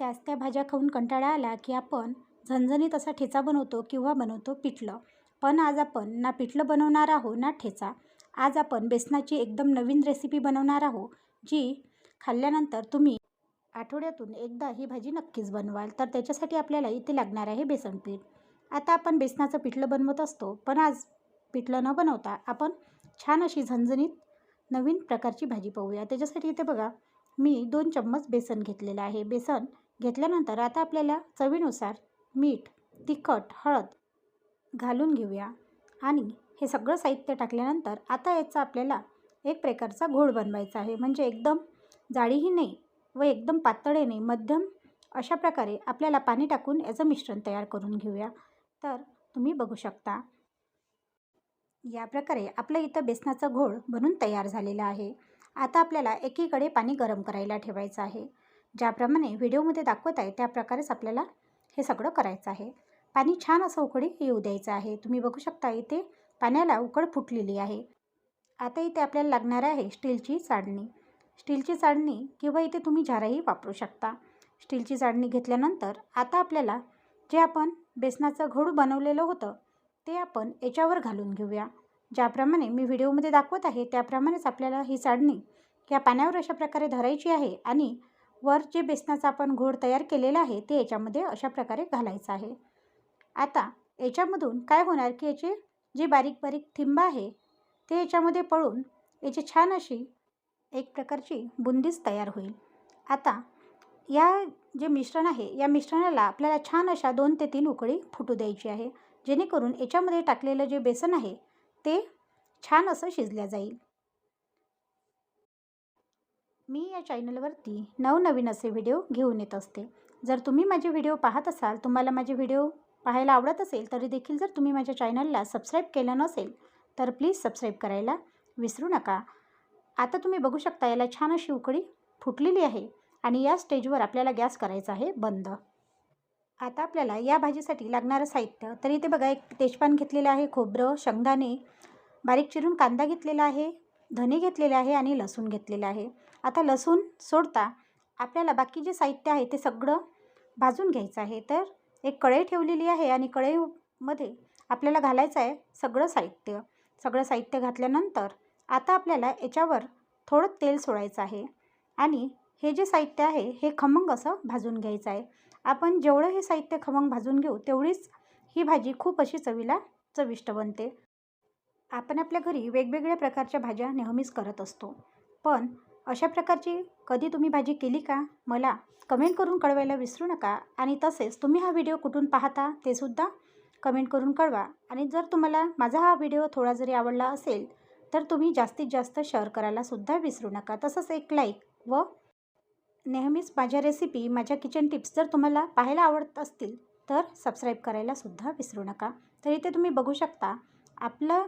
त्याच त्या भाज्या खाऊन कंटाळा आला की आपण झणझणीत असा ठेचा बनवतो किंवा बनवतो पिठलं. पण आज आपण ना पिठलं बनवणार आहो ना ठेचा. आज आपण बेसनाची एकदम नवीन रेसिपी बनवणार आहो जी खाल्ल्यानंतर तुम्ही आठवड्यातून एकदा ही भाजी नक्कीच बनवाल. तर त्याच्यासाठी आपल्याला इथे लागणार आहे बेसन पीठ. आता आपण बेसनाचं पिठलं बनवत असतो पण आज पिठलं न बनवता आपण छान अशी झणझणीत नवीन प्रकारची भाजी पाहूया. त्याच्यासाठी इथे बघा मी दोन चम्मच बेसन घेतलेलं आहे. बेसन घेतल्यानंतर आता आपल्याला चवीनुसार मीठ तिखट हळद घालून घेऊया. आणि हे सगळं साहित्य टाकल्यानंतर आता याचा आपल्याला एक प्रकारचा घोळ बनवायचा आहे. म्हणजे एकदम जाळीही नाही व एकदम पातळही नाही. मध्यम अशा प्रकारे आपल्याला पाणी टाकून याचं मिश्रण तयार करून घेऊया. तर तुम्ही बघू शकता या प्रकारे आपलं इथं बेसनाचा घोळ बनून तयार झालेला आहे. आता आपल्याला एकीकडे पाणी गरम करायला ठेवायचं आहे. ज्याप्रमाणे व्हिडिओमध्ये दाखवत आहे त्या प्रकारेच आपल्याला हे सगळं करायचं आहे. पाणी छान असं उकळी येऊ द्यायचं आहे. तुम्ही बघू शकता इथे पाण्याला उकळ फुटलेली आहे. आता इथे आपल्याला लागणार आहे स्टीलची चाळणी. स्टीलची चाळणी किंवा इथे तुम्ही झाराही वापरू शकता. स्टीलची चाळणी घेतल्यानंतर आता आपल्याला जे आपण बेसनाचं घडू बनवलेलं होतं ते आपण याच्यावर घालून घेऊया. ज्याप्रमाणे मी व्हिडिओमध्ये दाखवत आहे त्याप्रमाणेच आपल्याला ही चाळणी या पाण्यावर अशा प्रकारे धरायची आहे आणि वर जे बेसनाचा आपण घोड तयार केलेला आहे ते याच्यामध्ये अशा प्रकारे घालायचं आहे. आता याच्यामधून काय होणार की याचे जे बारीक बारीक थिंब आहे ते याच्यामध्ये पळून याची छान अशी एक प्रकारची बुंदीच तयार होईल. आता या जे मिश्रण आहे या मिश्रणाला आपल्याला छान अशा दोन ते तीन उकळी फुटू द्यायची आहे जेणेकरून याच्यामध्ये टाकलेलं जे बेसन आहे ते छान असं शिजल्या जाईल. मी या चॅनलवरती नवनवीन असे व्हिडिओ घेऊन येत असते. जर तुम्ही माझे व्हिडिओ पाहत असाल तुम्हाला माझे व्हिडिओ पाहायला आवडत असेल तरी देखील जर तुम्ही माझ्या चॅनलला सबस्क्राईब केलं नसेल तर प्लीज सबस्क्राईब करायला विसरू नका. आता तुम्ही बघू शकता याला छान अशी उकळी फुटलेली आहे आणि या स्टेजवर आपल्याला गॅस करायचा आहे बंद. आता आपल्याला या भाजीसाठी लागणारं साहित्य तर इथे बघा एक तेजपान घेतलेलं आहे खोबरं शेंगदाणे बारीक चिरून कांदा घेतलेला आहे धने घेतलेले आहे आणि लसूण घेतलेलं आहे. आता लसूण सोडता आपल्याला बाकी जे साहित्य आहे ते सगळं भाजून घ्यायचं आहे. तर एक कढई ठेवलेली आहे आणि कढईमध्ये आपल्याला घालायचं आहे सगळं साहित्य. सगळं साहित्य घातल्यानंतर आता आपल्याला याच्यावर थोडं तेल सोडायचं आहे आणि हे जे साहित्य आहे हे खमंग असं भाजून घ्यायचं आहे. आपण जेवढं हे साहित्य खमंग भाजून घेऊ तेवढीच ही भाजी खूप अशी चवीला चविष्ट बनते. आपण आपल्या घरी वेगवेगळ्या प्रकारच्या भाज्या नेहमीच करत असतो. पण अशा प्रकारची कधी तुम्ही भाजी केली का? मला कमेंट करून कळवायला विसरू नका. आणि तसेच तुम्ही हा व्हिडिओ कुठून पाहता ते सुद्धा कमेंट करून कळवा. आणि जर तुम्हाला माझा हा व्हिडिओ थोडा जरी आवडला असेल तर तुम्ही जास्तीत जास्त शेअर करायला सुद्धा विसरू नका. तसंच एक लाईक व नेहमीच माझ्या रेसिपी माझ्या किचन टिप्स जर तुम्हाला पाहायला आवडत असतील तर सबस्क्राईब करायला सुद्धा विसरू नका. तर इथे तुम्ही बघू शकता आपलं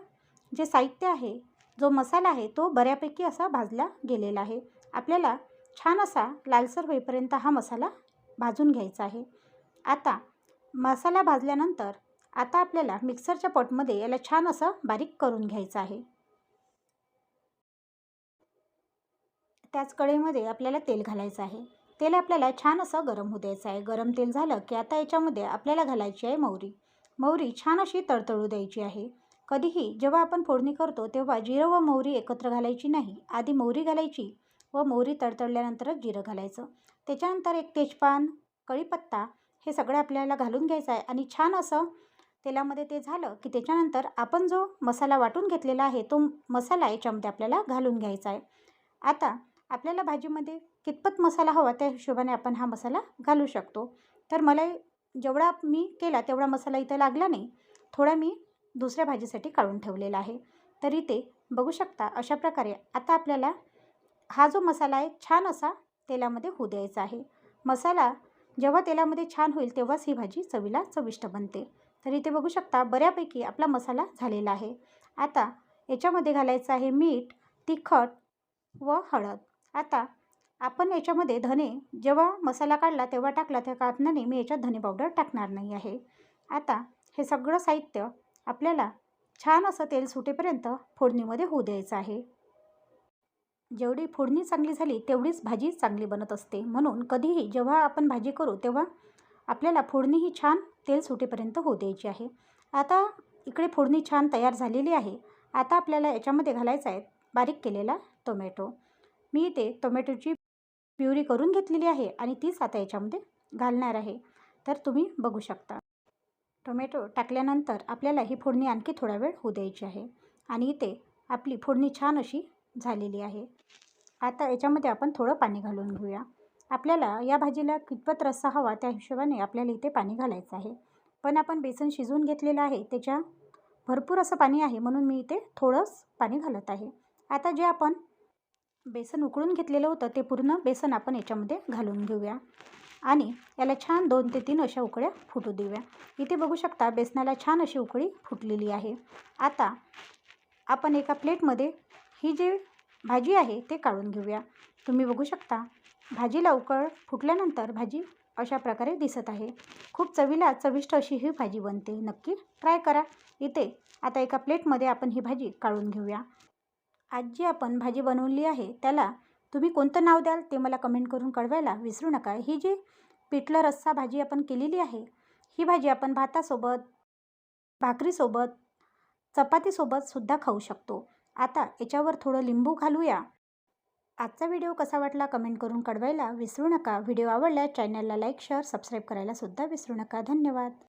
जे साहित्य आहे जो मसाला आहे तो बऱ्यापैकी असा भाजला गेलेला आहे. आपल्याला छान असा लालसर होईपर्यंत हा मसाला भाजून घ्यायचा आहे. आता मसाला भाजल्यानंतर आता आपल्याला मिक्सरच्या पॉटमध्ये याला छान असं बारीक करून घ्यायचं आहे. त्याच कढईमध्ये आपल्याला तेल घालायचं आहे. तेल आपल्याला छान असं गरम होऊ द्यायचं आहे. गरम तेल झालं की आता याच्यामध्ये आपल्याला घालायची आहे मोहरी मोहरी छान अशी तळतळू द्यायची आहे. कधीही जेव्हा आपण फोडणी करतो तेव्हा जिरं व मोहरी एकत्र घालायची नाही. आधी मोहरी घालायची व मोहरी तडतडल्यानंतरच जिरं घालायचं. त्याच्यानंतर एक तेजपान कढीपत्ता हे सगळं आपल्याला घालून घ्यायचं आहे आणि छान असं तेलामध्ये ते झालं की त्याच्यानंतर आपण जो मसाला वाटून घेतलेला आहे तो मसाला याच्यामध्ये आपल्याला घालून घ्यायचा आहे. आता आपल्याला भाजीमध्ये कितपत मसाला हवा त्या हिशोबाने आपण हा मसाला घालू शकतो. तर मला जेवढा मी केला तेवढा मसाला इथं लागला नाही. थोडा मी दुसऱ्या भाजीसाठी काढून ठेवलेला आहे. तर इथे बघू शकता अशा प्रकारे आता आपल्याला हा जो मसाला आहे छान असा तेलामध्ये होऊ द्यायचा आहे. मसाला जेव्हा तेलामध्ये छान होईल तेव्हाच ही भाजी चवीला चविष्ट बनते. तर इथे बघू शकता बऱ्यापैकी आपला मसाला झालेला आहे. आता याच्यामध्ये घालायचं आहे मीठ तिखट व हळद. आता आपण याच्यामध्ये धने जेव्हा मसाला काढला तेव्हा टाकला त्या कारणाने मी याच्यात धने पावडर टाकणार नाही आहे. आता हे सगळं साहित्य आपल्याला छान असं तेल सुटेपर्यंत फोडणीमध्ये होऊ द्यायचं आहे. जेवढी फोडणी चांगली झाली तेवढीच भाजी चांगली बनत असते. म्हणून कधीही जेव्हा आपण भाजी करू तेव्हा आपल्याला फोडणी ही छान तेल सुटेपर्यंत होऊ द्यायची आहे. आता इकडे फोडणी छान तयार झालेली आहे. आता आपल्याला याच्यामध्ये घालायचा आहे बारीक केलेला टोमॅटो. मी इथे टोमॅटोची प्युरी करून घेतलेली आहे आणि तीच आता याच्यामध्ये घालणार आहे. तर तुम्ही बघू शकता. टोमॅटो टाकल्यानंतर आपल्याला ही फोडणी आणखी थोडा वेळ होऊ द्यायची आहे. आणि इथे आपली फोडणी छान अशी झालेली आहे. आता याच्यामध्ये आपण थोडं पाणी घालून घेऊया. आपल्याला या भाजीला कितपत रस्सा हवा त्या हिशोबाने आपल्याला इथे पाणी घालायचं आहे. पण आपण बेसन शिजवून घेतलेलं आहे. त्याच्या भरपूर असं पाणी आहे म्हणून मी इथे थोडंच पाणी घालत आहे. आता जे आपण बेसन उकळून घेतलेलं होतं ते पूर्ण बेसन आपण याच्यामध्ये घालून घेऊया. आणि याला छान दोन ते तीन अशा उकळ्या फुटू देऊया. इथे बघू शकता बेसनाला छान अशी उकळी फुटलेली आहे. आता आपण एका प्लेटमध्ये ही जी भाजी आहे ते काढून घेऊया. तुम्ही बघू शकता भाजीला उकळ फुटल्यानंतर भाजी अशा प्रकारे दिसत आहे. खूप चवीला चविष्ट अशी ही भाजी बनते. नक्की ट्राय करा. इथे आता एका प्लेटमध्ये आपण ही भाजी काढून घेऊया. आज जी आपण भाजी बनवली आहे त्याला तुम्ही कोणतं नाव द्याल ते मला कमेंट करून कळवायला विसरू नका. ही जी पिठलं रस्सा भाजी आपण केलेली आहे ही भाजी आपण भातासोबत भाकरीसोबत चपातीसोबत सुद्धा खाऊ शकतो. आता याच्यावर थोडं लिंबू घालूया. आजचा व्हिडिओ कसा वाटला कमेंट करून कळवायला विसरू नका. व्हिडिओ आवडल्यास चॅनलला लाईक शेअर सबस्क्राईब करायला सुद्धा विसरू नका. धन्यवाद.